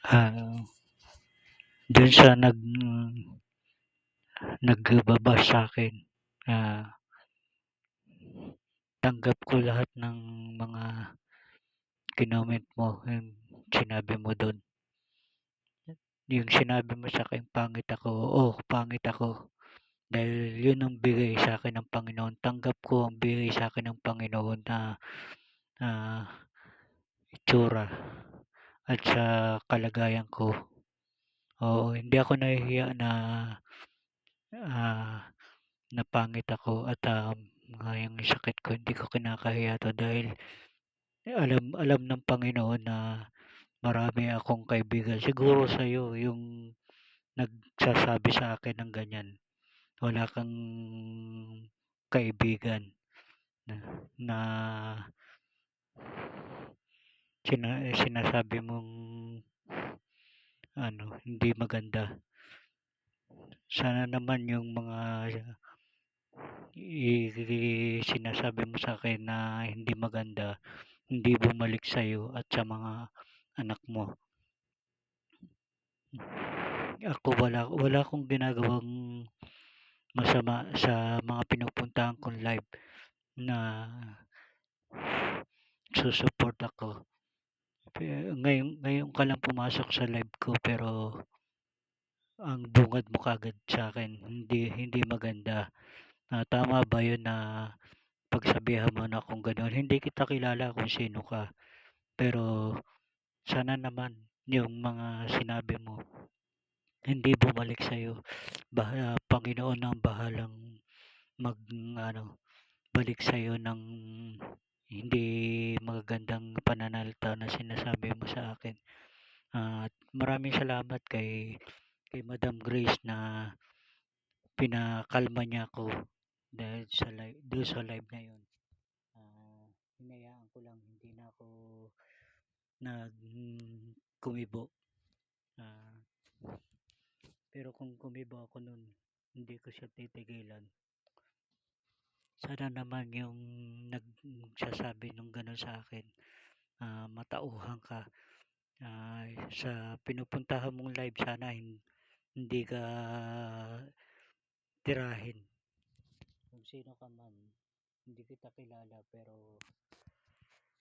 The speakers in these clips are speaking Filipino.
Ah, dun sa nag nagba-bash sa'kin, ah tanggap ko lahat ng mga kinoment mo, yung sinabi mo dun. Yung sinabi mo sa'kin pangit ako, oo, pangit ako. Dahil yun ang bigay sa'kin ng Panginoon. Tanggap ko ang bigay sa'kin ng Panginoon na ah, itsura at sa kalagayan ko. Oo, hindi ako nahihiya na ah, na ako at um, yung sakit ko hindi ko kinakahiya 'to dahil alam alam ng Panginoon na marami akong kaibigan. Siguro sa'yo yung nagsasabi sa akin ng ganyan. Wala kang kaibigan na, na sina, sinasabi mong ano, hindi maganda. Sana naman yung mga i, i- sinasabi mo sa akin na hindi maganda, hindi bumalik sa'yo at sa mga anak mo. Ako wala wala akong ginagawang masama sa mga pinupuntahan kong live na susuport ako. Ngayon, ngayon ka lang pumasok sa live ko pero ang bungad mo kagad sa akin hindi hindi maganda. Ah, tama ba yun na pagsabihan mo na akong gano'n? Hindi kita kilala kung sino ka. Pero sana naman yung mga sinabi mo hindi bumalik sa'yo. Bah, ah, Panginoon ang bahalang mag ano, balik sa'yo ng hindi magagandang pananalita na sinasabi mo sa akin. Ah, At maraming salamat kay kay Madam Grace na pinakalma niya ako dahil sa live, doon sa live na yun. Ah, hinayaan ko lang hindi na ako nag kumibo. Ah, pero kung kumibo ako nun, hindi ko siya titigilan. Sana naman yung nagsasabi ng gano'n sa akin, ah, matauhan ka. Ah, sa pinupuntahan mong live sana hin- hindi ka tirahin. Kung sino ka man, hindi kita kilala pero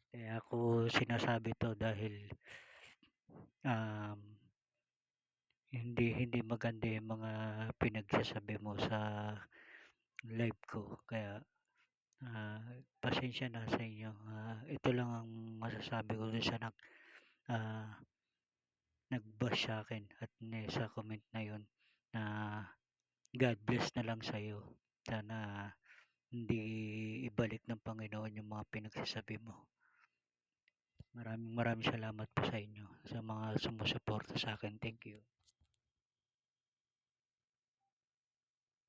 kaya ako sinasabi to dahil um, hindi hindi maganda yung mga pinagsasabi mo sa live ko kaya ah, pasensya na sa inyo. Ah, ito lang ang masasabi ko dun sa nag ah, nag-bash sa akin at ne, sa comment na yun na God bless na lang sa'yo sana hindi ibalik ng Panginoon yung mga pinagsasabi mo. Maraming maraming salamat po sa inyo sa mga sumusuporta sa akin. Thank you